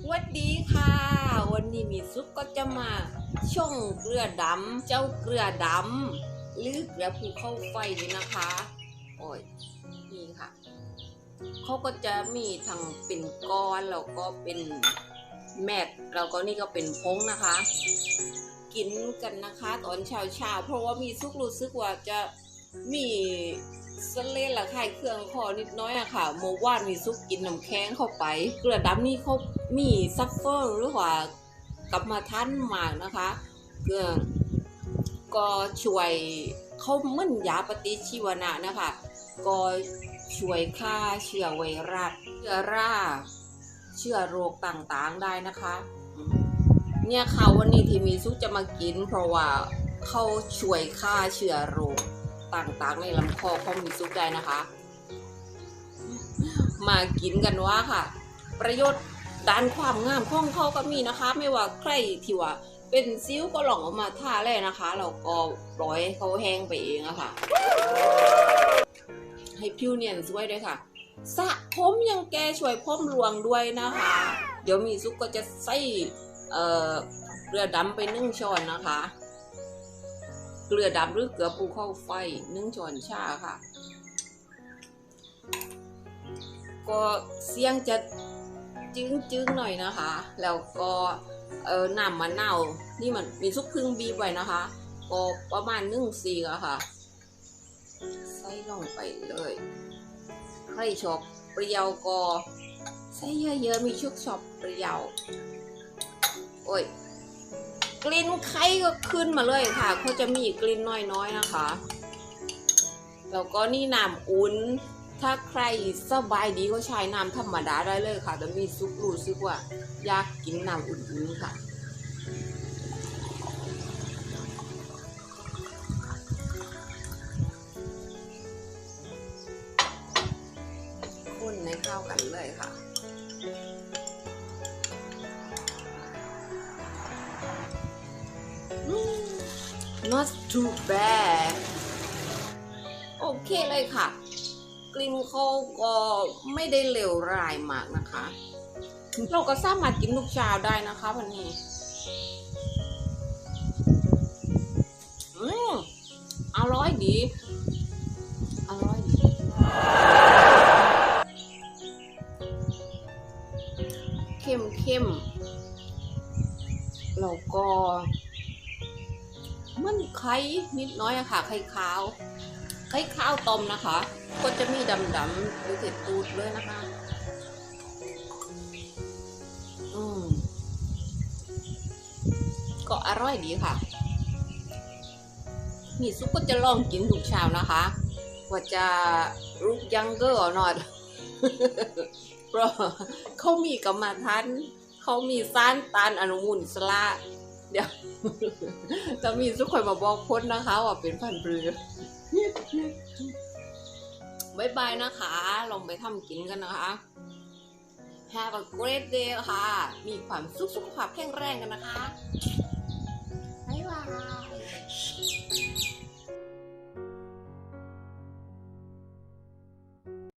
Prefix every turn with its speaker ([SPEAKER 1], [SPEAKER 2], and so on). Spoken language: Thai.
[SPEAKER 1] สวัสดีค่ะ วันนี้มีซุปก็จะมาช่องเกลือดำเจ้าเกลือดำหรือเกลือภูเข้าไฟนี่นะคะโอ้ยนี่ค่ะเขาก็จะมีทั้งเป็นก้อนแล้วก็เป็นแมทแล้วก็นี่ก็เป็นพงนะคะ กินกันนะคะ ตอนเช้าเช้าๆเพราะว่ามีซุกรู้สึกว่าจะ มีสเลนละคายเครื่องคอนิดน้อยอะค่ะเมื่อวานมีซุกกินน้ำแข็งเข้าไป เกลือดำนี่เขามีซัฟเฟอร์หรือว่ากลับมาทันมากนะคะเกลือก็ช่วยเขามื่อนยาปฏิชีวนะนะคะ ก็ช่วยฆ่าเชื้อไวรัสเชื้อราเชื้อโรคต่างๆได้นะคะ เนี่ยค่ะวันนี้ที่มีซุกจะมากิน เพราะว่าเขาช่วยฆ่าเชื้อโรค ต่างๆ ในลำคอของมีซุกได้นะคะ มากินกันว่าค่ะ ประโยชน์ด้านความงามของเขาก็มีนะคะ ไม่ว่าใครที่ว่าเป็นซิ้วก็หลองเอามาทาเลยนะคะเราก็ปล่อยเขาแห้งไปเองอะค่ะ ให้ผิวเนียนสวยด้วยค่ะสระผมยังแกช่วยผมรวงด้วยนะคะ เดี๋ยวมีซุปก็จะใส่เเกลือดำไปนึ่งช้อนนะคะ เกลือดำหรือเกลือปูเข้าไฟนึ่งช้อนชาค่ะ ก็เสียงจะจึ้งๆหน่อยนะคะ แล้วก็เออน้ำมะนาวนี่มันมีซุปพึ่งบีบไว้นะคะ ก็ประมาณหนึ่งซีอะค่ะ ใส่ลงไปเลยใครชอบเปรี้ยวก็ใส่เยอะๆมีชุกชอบเปรี้ยว โอ้ย กลิ่นไข่ก็ขึ้นมาเลยค่ะเขาจะมีกลิ่นน้อยๆนะคะ แล้วก็นี่น้ำอุ่น ถ้าใครสบายดีก็ใช้น้ำธรรมดาได้เลยค่ะ แต่มีซุปรู้สึกว่า อยากกินน้ำอุ่นๆค่ะคนในเข้ากันเลยค่ะ not too bad โอเคเลยค่ะ กลิ่นเขาก็ไม่ได้เลวร้ายมากนะคะ เราก็สามารถกินทุกช้าได้นะคะวันนี้อืมอร่อยดี อร่อยดีเข้มเข้มแล้วก็ มันไข่นิดน้อยอะค่ะ ไข่ขาว ไข่ขาวต้มนะคะ ก็จะมีดำดำๆหรือเผ็ดตูดเลยนะคะอืมก็อร่อยดีค่ะมีซุปก็จะลองกินทุกเช้านะคะ ว่าจะลุกยังเกอร์นอดเพราะเขามีกรรมฐานเขามีสารตานอนุมูลสละ เดี๋ยวจะมีสุกคนมาบอกพ้นนะคะว่าเป็นพันเปลือบายบายนะคะ ลองไปทำกินกันนะคะ Have a great day ค่ะ มีความสุขสุขภาพแข็งแรงกันนะคะ